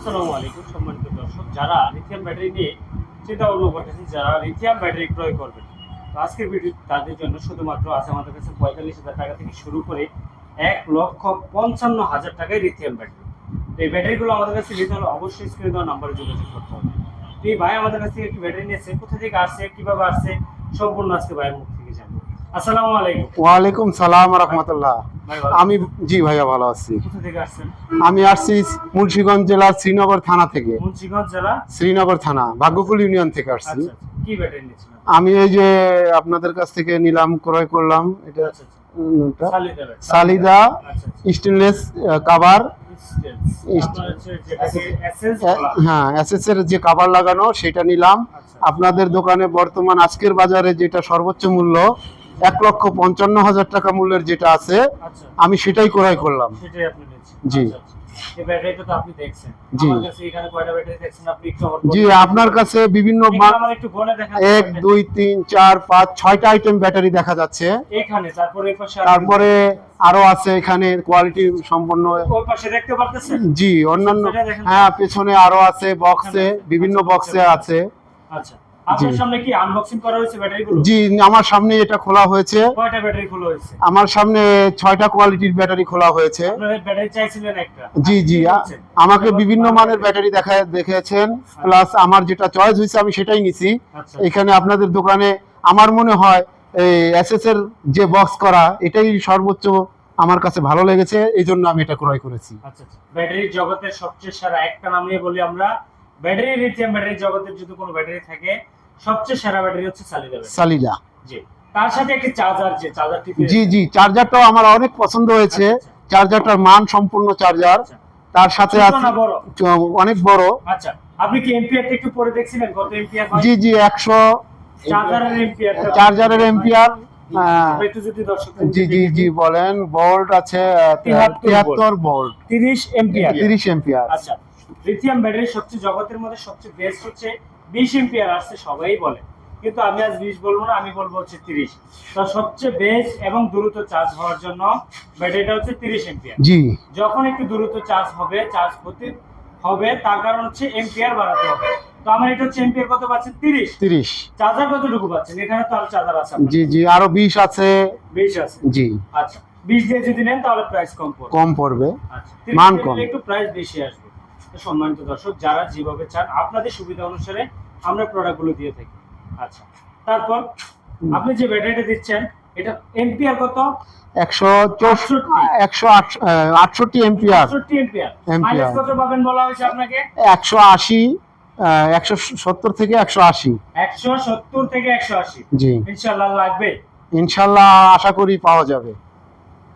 আসসালামু আলাইকুম, সম্মানিত দর্শক, যারা লিথিয়াম ব্যাটারি নিয়ে চিন্তা ভাবনা করতেছেন, যারা লিথিয়াম ব্যাটারি ক্রয় করবেন, তো আজকের ভিডিও তাদের জন্য শুধুমাত্র আছে আমাদের কাছে পঁয়তাল্লিশ হাজার টাকা থেকে শুরু করে এক লক্ষ পঞ্চান্ন হাজার টাকায় লিথিয়াম ব্যাটারি তো এই ব্যাটারিগুলো আমাদের কাছে নিতে হলে অবশ্যই স্ক্রিনে দেওয়া নাম্বারে যোগাযোগ করতে হবে। তো এই ভাই আমাদের কাছ একটি ব্যাটারি নিয়েছে, কোথা থেকে আসছে, কীভাবে আসছে, সম্পূর্ণ আজকে ভাইয়ের মুখ থেকে জানব। আসসালামু আলাইকুম। ওয়ালাইকুম সালাম রহমতুল্লাহ। আমি জি ভাইয়া ভালো আছি। আমি আসছি মুন্সিগঞ্জ জেলার শ্রীনগর থানা থেকে। জেলা? শ্রীনগর থানা ভাগ্যকুল ইউনিয়ন থেকে আচ্ছা আসছি আচ্ছা নিয়েছিলেন? আমি এই যে আপনাদের কাছ থেকে নিলাম ক্রয় করলাম এটা আচ্ছা আচ্ছা। সালিদা আচ্ছা আচ্ছা। স্টেনলেস কাভার বলা হয়। এসএস এর যে কাভার লাগানো সেটা নিলাম। আচ্ছা। আপনাদের দোকানে বর্তমান আজকের বাজারে যেটা সর্বোচ্চ মূল্য এক লক্ষ পঞ্চান্ন হাজার টাকা মূল্যের যেটা আছে আচ্ছা, আমি সেটাই ক্রয় করলাম। জি। আচ্ছা, আচ্ছা। জি। আপনার কাছে বিভিন্ন এক দুই তিন চার পাঁচ ছয়টা আইটেম ব্যাটারি দেখা যাচ্ছে তারপরে আর- আছে এখানে কোয়ালিটি সম্পন্ন? জি অন্যান্য। হ্যাঁ পেছনে আরও আছে বক্সে বিভিন্ন বক্সে আছে আচ্ছা। আপনার জি। সামনে কি আনবক্সিং করা হয়েছে ব্যাটারিগুলো? জি আমার সামনে এটা খোলা হয়েছে কয়টা ব্যাটারি খোলা হয়েছে? আমার সামনে ছয়টা কোয়ালিটির ব্যাটারি খোলা হয়েছে ব্যাটারি চাইছিলেন একটা। জি জি? আমাকে বিভিন্ন মানের ব্যাটারি দেখা দেখেছেন প্লাস আমার যেটা চয়েস হয়েছে আমি সেটাই নিছি আচ্ছা। এখানে আপনাদের দোকানে আমার মনে হয় এই এসএস এর যে বক্স করা এটাই সর্বোচ্চ আমার কাছে ভালো লেগেছে এই জন্য আমি এটা ক্রয় করেছি আচ্ছা আচ্ছা। ব্যাটারির জগতের সবচেয়ে সেরা একটা নাম বলি আমরা ব্যাটারি লিথিয়াম ব্যাটারি জগতের যদি কোনো ব্যাটারি থাকে সবচেয়ে সেরা ব্যাটারি হচ্ছে ব্যাটারি। সালিডা জি। তার সাথে একটি চার্জার যে চার্জারটি জি জি চার্জারটাও আমার অনেক পছন্দ হয়েছে। আচ্ছা, চার্জারটার মান সম্পূর্ণ চার্জার তার সাথে আছে অনেক বড়। আচ্ছা আপনি কি এম্পিয়ারটা একটু পরে দেখছিলেন? কত এম্পিয়ার হয়? জি জি একশো চার্জারের এম্পিয়ার চার্জারের এম্পিয়ার একটু জি জি জি বলেন বোল্ট আছে তিয়াত্তর তিয়াত্তর 30 এম্পিয়ার তিরিশ এম্পিয়ার আচ্ছা। লিথিয়াম ব্যাটারি সবচেয়ে জগতের মধ্যে সবচেয়ে বেস্ট হচ্ছে 20 এম্পিয়ার আসছে সবাই বলে। কিন্তু আমি আজ 20 বলব না আমি বলব হচ্ছে 30 তো সবচেয়ে বেস্ট এবং দ্রুত চার্জ হওয়ার জন্য ব্যাটারিটা হচ্ছে 30 এম্পিয়ার জি। যখন একটু দ্রুত চার্জ হবে চার্জ হতে হবে তার কারণ হচ্ছে এম্পিয়ার বাড়াতে হবে। তো আমার এটা হচ্ছে এম্পিয়ার কত পাচ্ছেন? 30 তিরিশ। চার্জার কতটুকু পাচ্ছেন? এখানে তো আর চার্জার আছে জি জি আরও বিশ আছে। 20 আছে? জি। আচ্ছা। 20 দিয়ে যদি নেন তাহলে প্রাইস কম পড়বে। কম পড়বে। আচ্ছা। মান কম। একটু প্রাইস বেশি আসবে। সম্মানিত দর্শক যারা যেভাবে চান আপনাদের সুবিধা অনুসারে আমরা প্রোডাক্টগুলো দিয়ে থাকি। আচ্ছা তারপর আপনি যে ব্যাটারিটা দিচ্ছেন এটা এম্পিয়ার কত? একশো চৌষট্টি একশো আহ, আটষট্টি এম্পিয়ার 60 এম্পিয়ার Ampere। মাইলেজ কত পাবেন বলা হয়েছে আপনাকে? একশো আশি একশো সত্তর থেকে একশো আশি। 170 থেকে 180 জি। ইনশাআল্লাহ লাগবে? ইনশাল্লাহ আশা করি পাওয়া যাবে।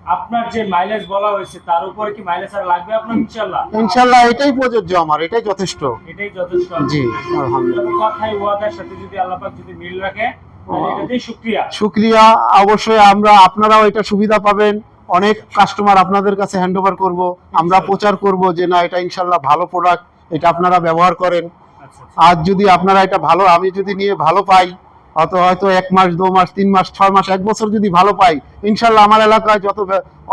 আপনার যে মাইলেজ বলা হয়েছে তার উপরে কি মাইলেজ আর লাগবে আপনার? ইনশাআল্লাহ। ইনশাল্লাহ এটাই প্রযোজ্য আমার এটাই যথেষ্ট। এটাই যথেষ্ট। জি, আলহামদুলিল্লাহ। কথায় ওয়াদার সাথে যদি আল্লাহ পাক যদি মিল রাখে শুকরিয়া। শুক্রিয়া। অবশ্যই আমরা আপনারাও এটা সুবিধা পাবেন। অনেক কাস্টমার আপনাদের কাছে হ্যান্ড ওভার করব। আমরা প্রচার করব যে না এটা ইনশাল্লাহ ভালো প্রোডাক্ট এটা আপনারা ব্যবহার করেন। আর যদি আপনারা এটা ভালো আমি যদি নিয়ে ভালো পাই হয়তো হয়তো এক মাস দু মাস তিন মাস ছয় মাস এক বছর যদি ভালো পাই ইনশাল্লাহ আমার এলাকায় যত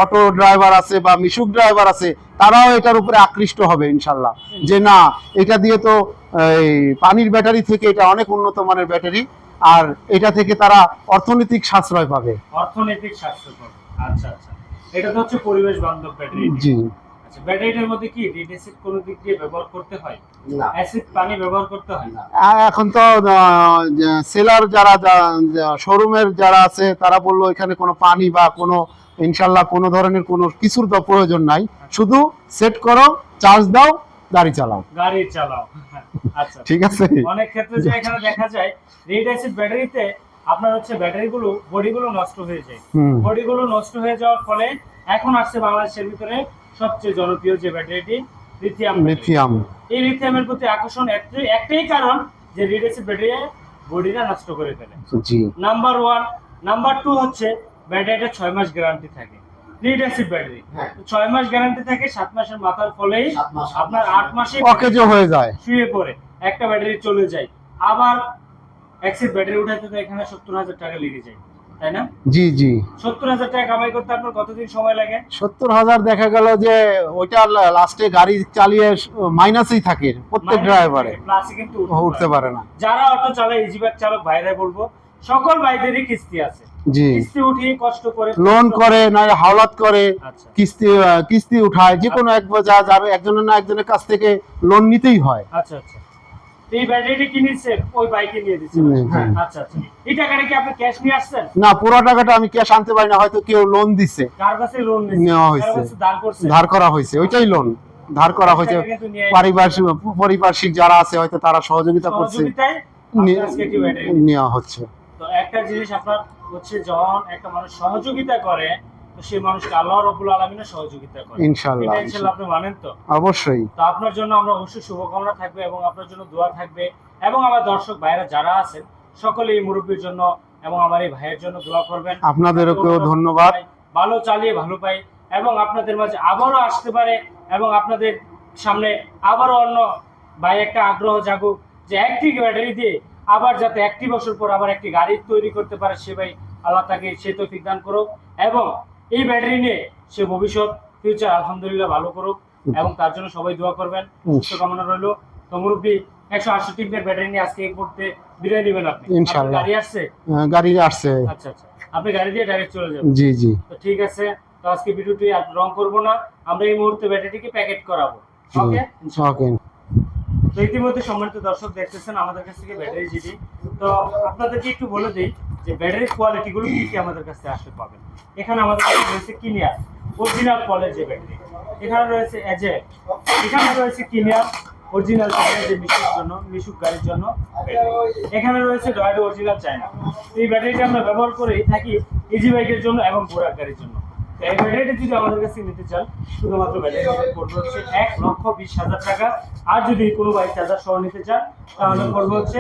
অটো ড্রাইভার আছে বা মিশুক ড্রাইভার আছে তারাও এটার উপরে আকৃষ্ট হবে ইনশাল্লাহ। যে না এটা দিয়ে তো এই পানির ব্যাটারি থেকে এটা অনেক উন্নত মানের ব্যাটারি আর এটা থেকে তারা অর্থনৈতিক সাশ্রয় পাবে। অর্থনৈতিক স্বাস্থ্যকর আচ্ছা আচ্ছা। এটা তো হচ্ছে পরিবেশ বান্ধব ব্যাটারি। জি। আচ্ছা ব্যাটারিটার মধ্যে কি রিড অ্যাসিড কোন দিক দিয়ে ব্যবহার করতে হয়? না। অ্যাসিড পানি ব্যবহার করতে হয়? না। এখন তো সেলার যারা শোরুমের যারা আছে তারা বলল এখানে কোনো পানি বা কোনো ইনশাল্লাহ কোনো ধরনের কোনো কিছুর তো প্রয়োজন নাই। শুধু সেট করো চার্জ দাও গাড়ি চালাও। গাড়ি চালাও। আচ্ছা। ঠিক আছে? অনেক ক্ষেত্রে যে এখানে দেখা যায় রিড অ্যাসিড ব্যাটারিতে আপনার হচ্ছে ব্যাটারিগুলো বডিগুলো নষ্ট হয়ে যায়। বডিগুলো নষ্ট হয়ে যাওয়ার ফলে এখন আসছে বাংলাদেশের ভিতরে সবচেয়ে জনপ্রিয় যে ব্যাটারিটি লিথিয়াম লিথিয়াম এই লিথিয়ামের প্রতি আকর্ষণ একটাই একটাই কারণ যে রিড অ্যাসিড ব্যাটারি বডিটা নষ্ট করে ফেলে। জি। নাম্বার ওয়ান নাম্বার টু হচ্ছে ব্যাটারিটা ছয় মাস গ্যারান্টি থাকে। লিড অ্যাসিড ব্যাটারি হ্যাঁ। ছয় মাস গ্যারান্টি থাকে সাত মাসের মাথার ফলেই আপনার। আট মাসে অকেজো হয়ে যায়। শুয়ে পড়ে একটা ব্যাটারি চলে যায়। আবার অ্যাক্সিড ব্যাটারি উঠাইতে তো এখানে সত্তর হাজার টাকা লেগে যায়। তাই না? জি জি। সত্তর হাজার টাকা কামাই করতে আপনার কতদিন সময় লাগে? সত্তর হাজার দেখা গেল যে ওইটা লাস্টে গাড়ি চালিয়ে মাইনাসেই থাকে প্রত্যেক ড্রাইভারে প্লাসে কিন্তু উঠতে পারে। না। যারা অটো চালায় ইজিবাইক চালক ভাইরাই বলব সকল ভাইদেরই কিস্তি আছে। জি। কিস্তি উঠিয়ে কষ্ট করে লোন করে না হাওলাত করে আচ্ছা। কিস্তি কিস্তি উঠায়। যে কোনো এক যা যাবে একজনের না একজনের কাছ থেকে লোন নিতেই হয়। আচ্ছা আচ্ছা। এই ব্যাটারিটা ওই বাইকে নিয়ে হুম। আচ্ছা আচ্ছা। এই টাকাটা কি আপনি ক্যাশ নিয়ে আসছেন? না পুরো টাকাটা আমি ক্যাশ আনতে পারি না হয়তো কেউ লোন দিছে। কার কাছে লোন নেওয়া হয়েছে। ধার করা হয়েছে ওইটাই লোন ধার করা হয়েছে পারিপার্শ্বিক পরিপার্শ্বিক যারা আছে হয়তো তারা সহযোগিতা করছে। নেওয়া হচ্ছে। তো একটা জিনিস আপনার হচ্ছে যখন একটা মানুষ সহযোগিতা করে সেই মানুষকে আল্লাহ রবুল আলমিনের সহযোগিতা করে ইনশাল্লাহ, ইনশাল্লাহ আপনি মানেন তো? অবশ্যই। তো আপনার জন্য আমরা অবশ্যই শুভকামনা থাকবে এবং আপনার জন্য দোয়া থাকবে এবং আমার দর্শক ভাইয়েরা যারা আছেন সকলে এই মুরব্বীর জন্য এবং আমার এই ভাইয়ের জন্য দোয়া করবেন। আপনাদেরকেও ধন্যবাদ। ভালো চালিয়ে ভালো পাই এবং আপনাদের মাঝে আবারও আসতে পারে এবং আপনাদের সামনে আবারও অন্য ভাই একটা আগ্রহ জাগুক যে একটি ব্যাটারি দিয়ে আবার যাতে একটি বছর পর আবার একটি গাড়ি তৈরি করতে পারে সে ভাই আল্লাহ তাকে সে তৌফিক দান করুক এবং এই ব্যাটারি নিয়ে সে ভবিষ্যৎ ফিউচার আলহামদুলিল্লাহ ভালো করুক এবং তার জন্য সবাই দোয়া করবেন। কামনা রইল। তো মুরব্বী একশো আটষট্টি মিনিটের ব্যাটারি নিয়ে আজকে মুহূর্তে বিদায় নেবেন আপনি। ইনশাআল্লাহ। গাড়ি আসছে? গাড়ি আসছে। আচ্ছা আচ্ছা। আপনি গাড়ি দিয়ে ডাইরেক্ট চলে যাবেন। জি জি। তো ঠিক আছে। তো আজকে ভিডিওটি আর রং করব না। আমরা এই মুহূর্তে ব্যাটারিটিকে প্যাকেট করাবো। ওকে ওকে। তো ইতিমধ্যে সম্মানিত দর্শক দেখতেছেন আমাদের কাছ থেকে ব্যাটারি জিডি। তো আপনাদেরকে একটু বলে দিই যে ব্যাটারির কোয়ালিটিগুলো কি কি আমাদের কাছে আসলে পাবেন। এখানে আমাদের কাছে রয়েছে কিনিয়ার অরিজিনাল কলেজে ব্যাটারি এখানে রয়েছে এজে এখানে রয়েছে কিনিয়ার অরিজিনাল চায়না যে মিশুক জন্য মিশুক গাড়ির জন্য এখানে রয়েছে ডয়েড অরিজিনাল চায়না এই ব্যাটারিটা আমরা ব্যবহার করেই থাকি ইজি বাইকের জন্য এবং ঘোড়ার গাড়ির জন্য। এই ব্যাটারিটা যদি আমাদের কাছে নিতে চান শুধুমাত্র ব্যাটারি পড়বে হচ্ছে এক লক্ষ বিশ হাজার টাকা। আর যদি কোনো বাইক চার্জার সহ নিতে চান তাহলে পড়বে হচ্ছে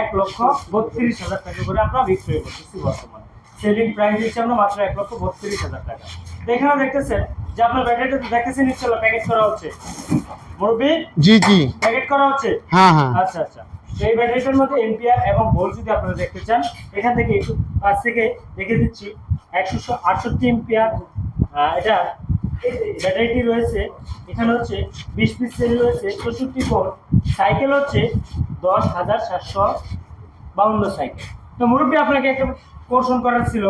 এক লক্ষ বত্রিশ হাজার টাকা করে আমরা বিক্রয় করতেছি বর্তমানে। সেলিং প্রাইস দিচ্ছি আমরা মাত্র এক লক্ষ বত্রিশ হাজার টাকা। তো দেখতেছেন? যে আপনার ব্যাটারিটা তো দেখতেছেন ইনশাল্লাহ প্যাকেট করা হচ্ছে। মুরব্বী? জি জি। প্যাকেট করা হচ্ছে? হ্যাঁ হ্যাঁ। আচ্ছা আচ্ছা। এই ব্যাটারিটার মধ্যে এম্পিয়ার এবং ভোল্ট যদি আপনারা দেখতে চান এখান থেকে একটু কাছ থেকে দেখে দিচ্ছি। একশো আটষট্টি এম্পিয়ার এটা ব্যাটারিটি রয়েছে এখানে হচ্ছে বিশ পিস সেল রয়েছে চৌষট্টি ভোল্ট সাইকেল হচ্ছে দশ হাজার সাতশো বাউন্ন সাইকেল। তো মুরব্বী আপনাকে একটা কোর্শন করার ছিল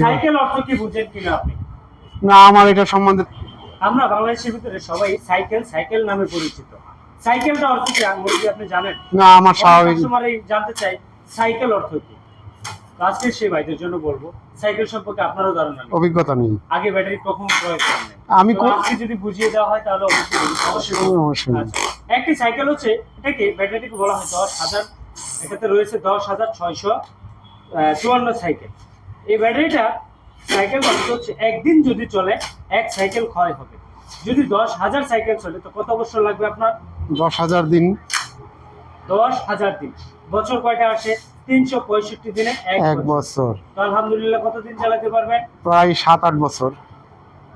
সাইকেল অর্থ কি বুঝেন কিনা আপনি? না আমার এটা সম্বন্ধে আমরা বাংলাদেশের ভিতরে সবাই সাইকেল সাইকেল নামে পরিচিত। সাইকেলটা অর্থ কি মুরব্বী আপনি জানেন? না আমার স্বাভাবিক জানতে চাই সাইকেল অর্থ কি? আজকে সেই ভাইদের জন্য বলব সাইকেল সম্পর্কে আপনারও ধারণা নেই অভিজ্ঞতা নেই আগে ব্যাটারি কখন প্রয়োগ করেন? আমি আজকে যদি বুঝিয়ে দেওয়া হয় তাহলে অবশ্যই। অবশ্যই। আচ্ছা। একটি সাইকেল হচ্ছে এটাকে ব্যাটারিকে বলা হয় দশ হাজার এটাতে রয়েছে দশ হাজার ছয়শো চুয়ান্ন সাইকেল। এই ব্যাটারিটা সাইকেল হচ্ছে একদিন যদি চলে এক সাইকেল ক্ষয় হবে। যদি দশ হাজার সাইকেল চলে তো কত বছর লাগবে আপনার? দশ হাজার দিন। দশ হাজার দিন। বছর কয়টা আসে তিনশো পঁয়ষট্টি দিনে এক বছর। আলহামদুলিল্লাহ কতদিন চালাতে পারবেন? প্রায় সাত আট বছর।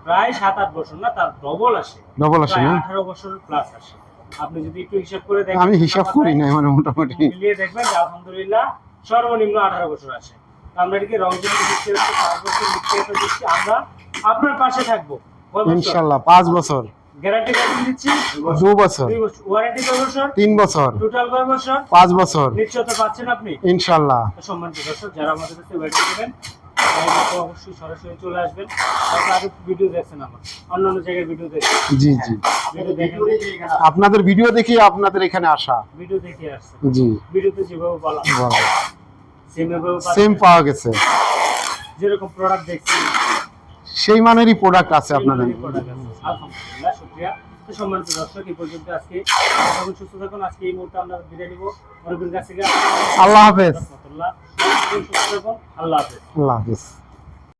প্রায় সাত আট বছর না তার ডবল আসে। ডবল আসে আঠারো বছর প্লাস আসে। আপনি যদি একটু হিসাব করে দেখেন আমি হিসাব করি না মানে মোটামুটি। মিলিয়ে দেখবেন আলহামদুলিল্লাহ সর্বনিম্ন আঠারো বছর আসে আমরা এটিকে রংজন দিচ্ছি পাঁচ বছর দিচ্ছি আমরা আপনার পাশে থাকব। ইনশাল্লাহ পাঁচ বছর। গ্যারান্টি দিচ্ছি। দু বছর। ওয়ারেন্টি কয় বছর তিন বছর। টোটাল কয় বছর? পাঁচ বছর। নিশ্চয়তা পাচ্ছেন আপনি? ইনশাল্লাহ। তো সম্মানিত দর্শক যারা আমাদের কাছে তো অবশ্যই সরাসরি চলে আসবেন। ভিডিও দেখছেন আমার। অন্যান্য জায়গায় ভিডিও দেখছেন। জি জি। দেখে আপনাদের ভিডিও দেখি আপনাদের এখানে আসা। ভিডিও দেখে আসছেন। জি। ভিডিওতে যেভাবে বলা সেম পাওয়া গেছে। যেরকম প্রোডাক্ট দেখছি সেই মানেরই প্রোডাক্ট আছে আপনাদের। আলহামদুলিল্লাহ শুকরিয়া। তো সম্মানিত দর্শক এই পর্যন্ত আজকে থাকুন সুস্থ থাকুন। আজকে এই মুহূর্তে আমরা বিদায় নিব অরবিন্দ কাছ থেকে আল্লাহ হাফেজ। রহমতুল্লাহ। সুস্থ থাকুন। আল্লাহ হাফেজ। আল্লাহ হাফেজ।